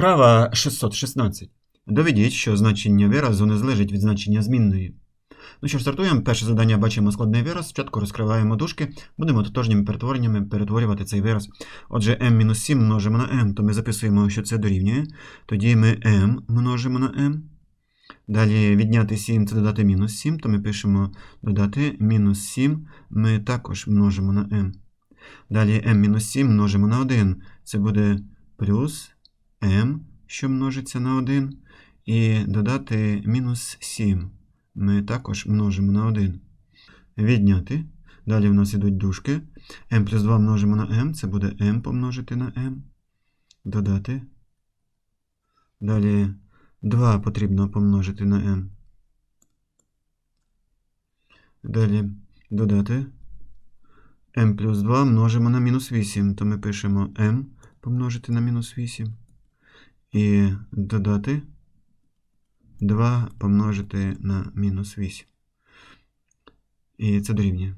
Вправа 616. Доведіть, що значення виразу не залежить від значення змінної. Ну що ж, стартуємо. Перше завдання бачимо складний вираз. Спочатку розкриваємо дужки, будемо тотожніми перетвореннями перетворювати цей вираз. Отже, m-7 множимо на m, то ми записуємо, що це дорівнює. Тоді ми m множимо на m. Далі відняти 7 це додати мінус 7, то ми пишемо додати мінус 7, ми також множимо на m. Далі m-7 множимо на 1. Це буде плюс m, що множиться на 1. І додати мінус 7. Ми також множимо на 1. Відняти. Далі в нас ідуть дужки. m плюс 2 множимо на m, це буде m помножити на m. Додати. Далі 2 потрібно помножити на m. Далі додати. m плюс 2 множимо на мінус 8, то ми пишемо m помножити на мінус 8. І додати 2 помножити на мінус 8. І це дорівнює.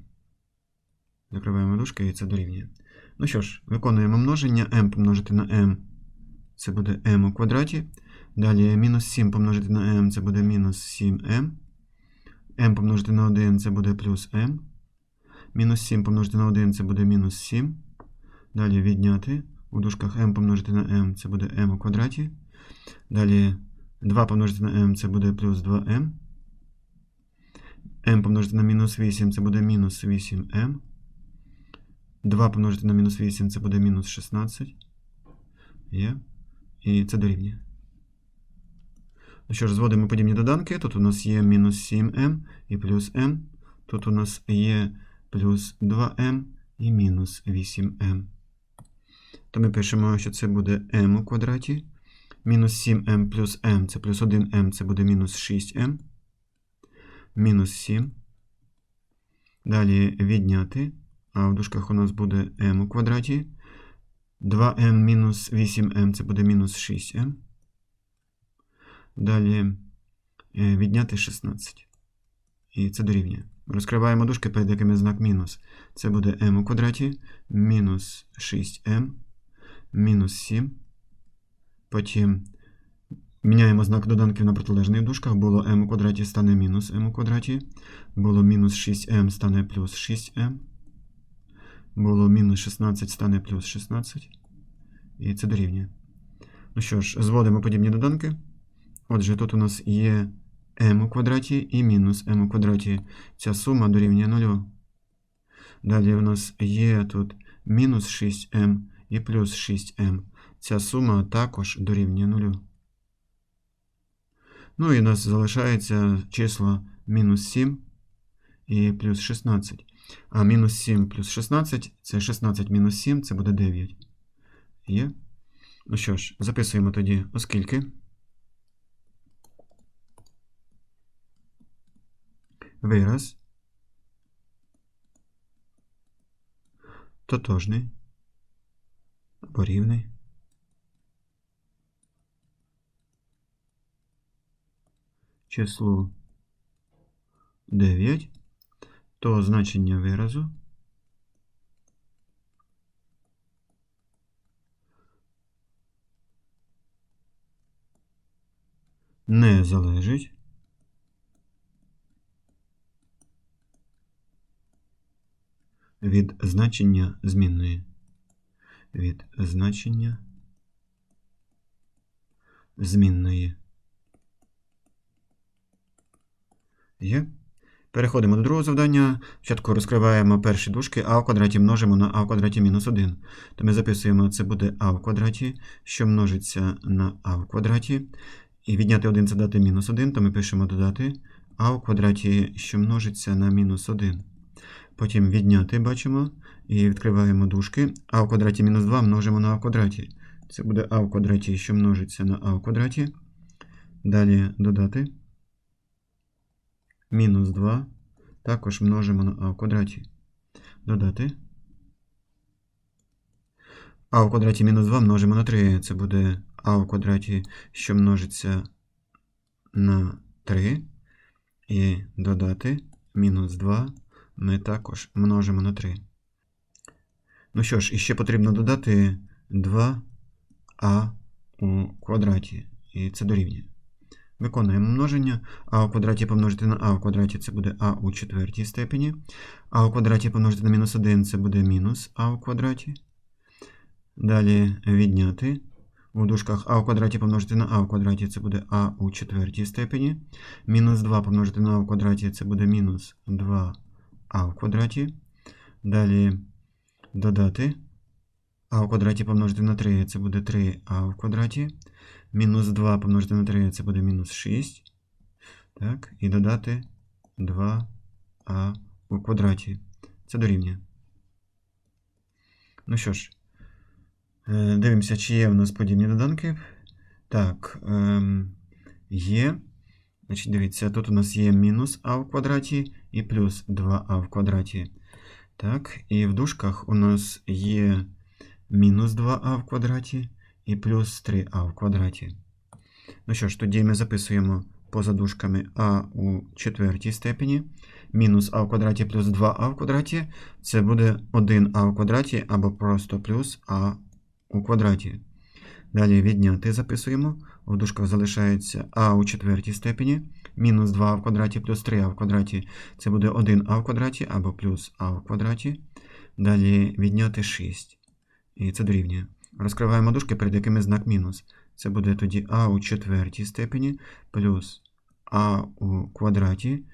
Закриваємо дужки, і це дорівнює. Ну що ж, виконуємо множення m помножити на m. Це буде m у квадраті. Далі мінус 7 помножити на m, це буде мінус 7m. m помножити на 1 це буде плюс m. Мінус 7 помножити на 1 це буде мінус 7. Далі відняти. У дужках m помножити на m це буде m у квадраті. Далі 2 помножити на m це буде плюс 2m. m помножити на мінус 8 це буде мінус 8m. 2 помножити на мінус 8 це буде мінус 16. Є. І це дорівнює. Ну що ж, зводимо подібні доданки. Тут у нас є мінус 7m і плюс m. Тут у нас є плюс 2m і мінус 8m. То ми пишемо, що це буде m у квадраті. Мінус 7m плюс m це плюс 1m, це буде мінус 6m. Мінус 7. Далі відняти. А в дужках у нас буде m у квадраті. 2m мінус 8m це буде мінус 6m. Далі е, відняти 16. І це дорівнює. Розкриваємо дужки, перед якими знак мінус. Це буде m у квадраті, мінус 6m, мінус 7. Потім міняємо знак доданків на протилежних дужках. Було m у квадраті стане мінус m у квадраті. Було мінус 6m стане плюс 6m. Було мінус 16 стане плюс 16. І це дорівнює. Ну що ж, зводимо подібні доданки. Отже, тут у нас є m у квадраті і мінус m у квадраті. Ця сума дорівнює 0. Далі у нас є тут мінус 6m і плюс 6m. Ця сума також дорівнює 0. Ну і у нас залишається число мінус 7 і плюс 16. А мінус 7 плюс 16 це 16 мінус 7, це буде 9. Є? Ну що ж, записуємо тоді, оскільки. Вираз. Тотожний. Або рівний. Число 9. То значення виразу. Не залежить. від значення змінної. Від значення змінної. Є. Переходимо до другого завдання. Спочатку розкриваємо перші дужки, а в квадраті множимо на а в квадраті мінус 1. То ми записуємо, це буде а в квадраті, що множиться на а в квадраті. І відняти 1 це дати мінус 1, то ми пишемо додати а в квадраті, що множиться на мінус 1. Потім відняти бачимо і відкриваємо дужки. А в квадраті мінус 2 множимо на а в квадраті. Це буде а в квадраті, що множиться на а в квадраті. Далі додати. Мінус 2. Також множимо на а в квадраті. Додати. А в квадраті мінус 2 множимо на 3. Це буде а в квадраті, що множиться на 3. І додати мінус 2 ми також множимо на 3. Ну що ж, іще потрібно додати 2а у квадраті. І це дорівнює. Виконуємо множення. а у квадраті помножити на а у квадраті це буде а у четвертій степені. а у квадраті помножити на мінус 1 це буде мінус а у квадраті. Далі відняти. У дужках а у квадраті помножити на а у квадраті це буде а у четвертій степені. Мінус 2 помножити на а у квадраті це буде мінус 2а у квадраті. Далі додати. а у квадраті помножити на 3 це буде 3а у квадраті. Мінус 2 помножити на 3 це буде мінус 6. Так, і додати 2а у квадраті. Це дорівнює. Ну що ж, е, дивимося, чи є у нас подібні доданки. Так, ем, є. Значить, дивіться, тут у нас є мінус а в квадраті і плюс 2а в квадраті. Так, і в дужках у нас є мінус 2а в квадраті і плюс 3а в квадраті. Ну що ж, тоді ми записуємо поза дужками а у четвертій степені. Мінус а в квадраті плюс 2а в квадраті. Це буде 1а в квадраті або просто плюс а у квадраті. Далі відняти записуємо. В дужках залишається а у четвертій степені. Мінус 2а в квадраті плюс 3а в квадраті. Це буде 1а в квадраті або плюс а в квадраті. Далі відняти 6. І це дорівнює. Розкриваємо дужки, перед якими знак мінус. Це буде тоді а у четвертій степені плюс а у квадраті.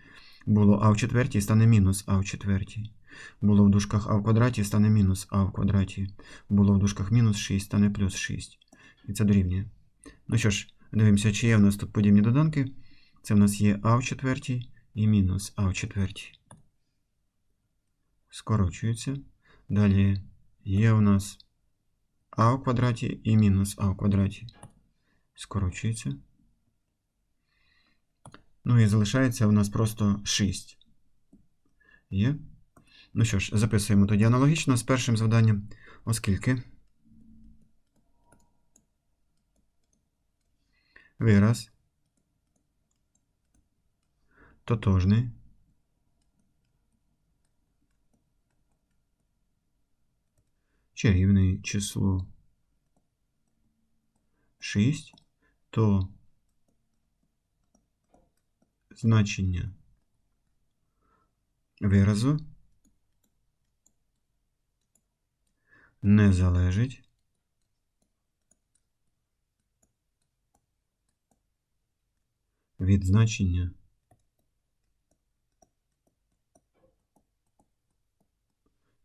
Було а в четвертій стане мінус а в четвертій. Було в дужках а в квадраті стане мінус а в квадраті. Було в дужках мінус 6 стане плюс 6. І це дорівнює. Ну що ж, дивимося, чи є в нас тут подібні доданки. Це в нас є а в четвертій і мінус а в четвертій. Скорочується. Далі є у нас а в квадраті і мінус а в квадраті. Скорочується. Ну і залишається у нас просто 6. Є. Ну що ж, записуємо тоді аналогічно з першим завданням, оскільки вираз. Тотожний. Чи рівний числу 6, то. Значення. Виразу. Не залежить від значення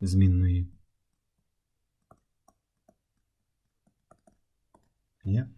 змінної. Є?